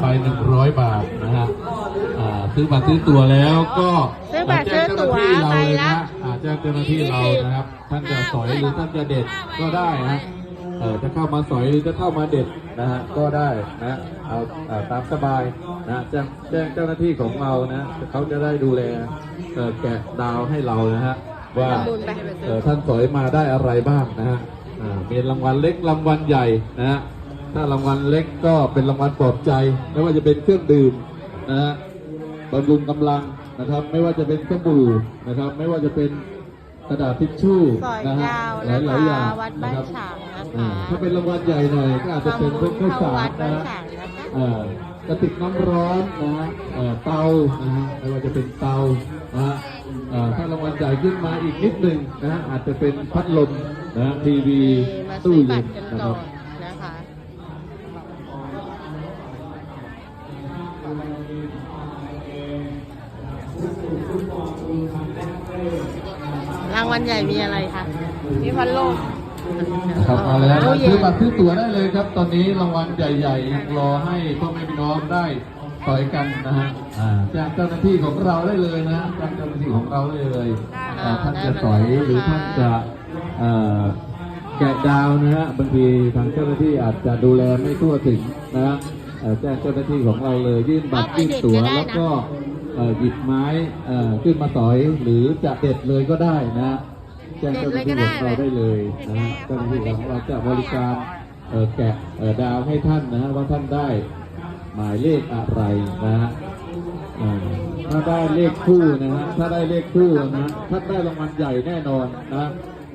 ใบหนึ่งร้อยบาทนะฮะอ่าซื้อบัตรซื้อตั๋วแล้วก็ซื้อบัตรซื้อตั๋วแจ้งเจ้าหน้าที่เราเลยใบละนะอ่าแจ้งเจ้าหน้าที่เรานะครับ ท่านจะสอยหรือท่านจะเด็ดก็ได้นะเออจะเข้ามาสอยหรือจะเข้ามาเด็ดนะฮะก็ได้นะเอาเอาตามสบายนะแจ้งแจ้งเจ้าหน้าที่ของเรานะเขาจะได้ดูแลเอ่อแกะดาวให้เรานะฮะว่าทำบุญไปเอ่อท่านสอยมาได้อะไรบ้างนะฮะอ่ามีรางวัลเล็กรางวัลใหญ่นะฮะ ถ้ารางวัลเล็กก็เป็นรางวัลปลอบใจ ไม่ว่าจะเป็นเครื่องดื่มนะฮะบำรุงกำลังนะครับ ไม่ว่าจะเป็นสบู่นะครับ ไม่ว่าจะเป็นกระดาษทิชชู่สอยนะฮะดาวหลายนะหลายๆอย่าคะงวัดนะบ้านครับฉางนะอ่าคะถ้าเป็นรางวัลใหญ่หน่อยก็อาจจะเป็นพวกข้าวสารวัดนะบ้านฮะฉางนะคะอ่ากระติกน้ำร้อนนะฮะเอ่อเตานะฮะไม่ว่าจะเป็นเตานะฮะอ่าถ้ารางวัลใหญ่ขึ้นมาอีกนิดหนึ่งนะฮะอาจจะเป็นพัดลมนะฮะทีวีมาตู้ซื้อบัเย็ตนรกันนะคก่รัอบ นนะคะ รางวัลใหญ่มีอะไรคะมีพัดลมครับมาแล้วตู้นะเย็ซื้อนบัตรซื้อตั๋วได้เลยครับ ตอนนี้รางวัลใหญ่ๆยังรอให้พ่อแม่พี่น้องได้ต่อยกันนะฮะอ่าแจ้งเจ้าหน้าที่ของเราได้เลยนะแจ้งเจ้าหน้าที่ของเราได้เลยอ่าท่านจะสอยหรือท่านจะเอ่อแกะดาวนะฮะบางทีทางเจ้าหน้าที่อาจจะดูแลไม่ทั่วถึงนะฮะเอ่อแจ้งเจ้าหน้าที่ของเราเลยยื่นบัตรยื่นตั๋วแล้วก็เอ่อ หยิบไม้เอ่อขึ้นมาสอยหรือจะเด็ดเลยก็ได้นะแจ้งเจ้าหน้าที่ของเราได้เลยนะฮะเจ้าหน้าที่ของเราจะบริการเอ่อแกะเอ่อดาวให้ท่านนะฮะว่าท่านได้หมายเลขอะไรนะฮะอ่าถ้าได้เลขคู่นะฮะถ้าได้เลขคู่นะฮะท่านได้รางวัลใหญ่แน่นอนนะ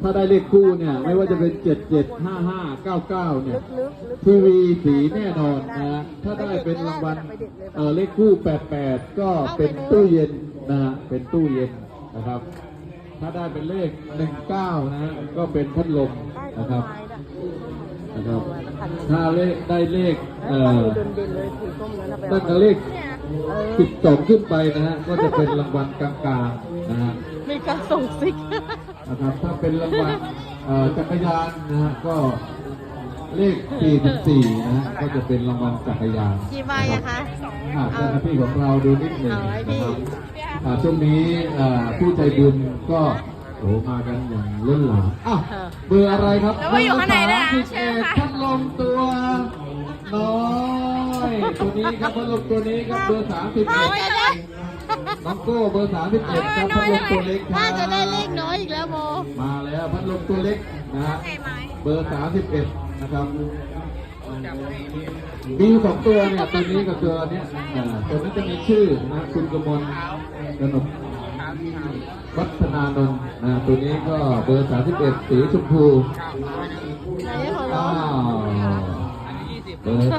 ถ้าได้เลขคู่เนี่ยไม่ว่าจะเป็นเจ็ดเจ็ดห้าห้าเก้าเก้าเนี่ยลึกๆลึกทีวีสีแน่นอนนะฮะถ้าได้เป็นรางวัลเออเลขคู่ 88 ก็เป็นตู้เย็นนะฮะเป็นตู้เย็นนะครับ ถ้าได้เป็นเลข 19 นะฮะก็เป็นพัดลมใต้ต้นนะครับไม้น่ะนะครับ ถ้าเลขได้เลขเอ่แล้วอก็ดูเด่นๆเลยถือส้มแล้วนะไปตั้งแต่เอาเลขเออ12 ขึ้นไปนะฮะก็จะเป็นรางวัลกลางๆนะฮะมีการส่งซิก นะครับ ถ้าเป็นรางวัลเอ่อจักรยานนะฮะก็เลข 44 นะฮะก็จะเป็นรางวัลจักรยานกี่ใบอะคะอ่าเจ้าหน้าที่ของเราดูนิดหนึ่งเอาไว้พี่นะครับอ่าช่วงนี้อ่าผู้ใจบุญก็โอ้มากันอย่างล้นหลามอ้าวเบอร์อะไรครับแล้วว่าอยู่ข้างในด้วยนะเบอร์เชิญ31ค่ะพัดลมตัวน้อยตัวนี้ครับพัดลมตัวนี้ครับเบอร์น่า31จะได้ น้องโก้เบอร์31ครับพัดลมตัวเล็กครัน่าบจะได้เลขน้อยอีกแล้วโมมาแล้วพัดลมตัวเล็กนะฮะเบอร์31นะครับมีอยู่สองตัวเนี่ยตัวนี้กับตัวเนี้ยอ่าตัวนี้จะมีชื่อนะคุณกมลกนกวัฒนานนท์นะตัวนี้ก็เบอร์31สีชมพูไหนของอ้าเราว เบอร์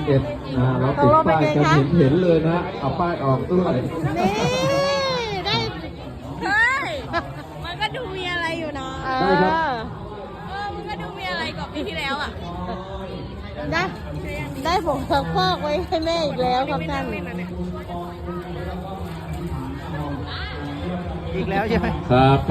31นะเราติดป้ายกันเห็นเห็นเลยนะ เอาป้ายออกด้วยนี่ ได้เฮ้ยมันก็ดูมีอะไรอยู่นะเอได้ครับอเออมันก็ดูมีอะไรกว่าปีที่แล้วอะได้ได้ผงซักฟอกไว้ให้แม่อีกแล้วครับท่านอีกแล้วใช่ไหมครับ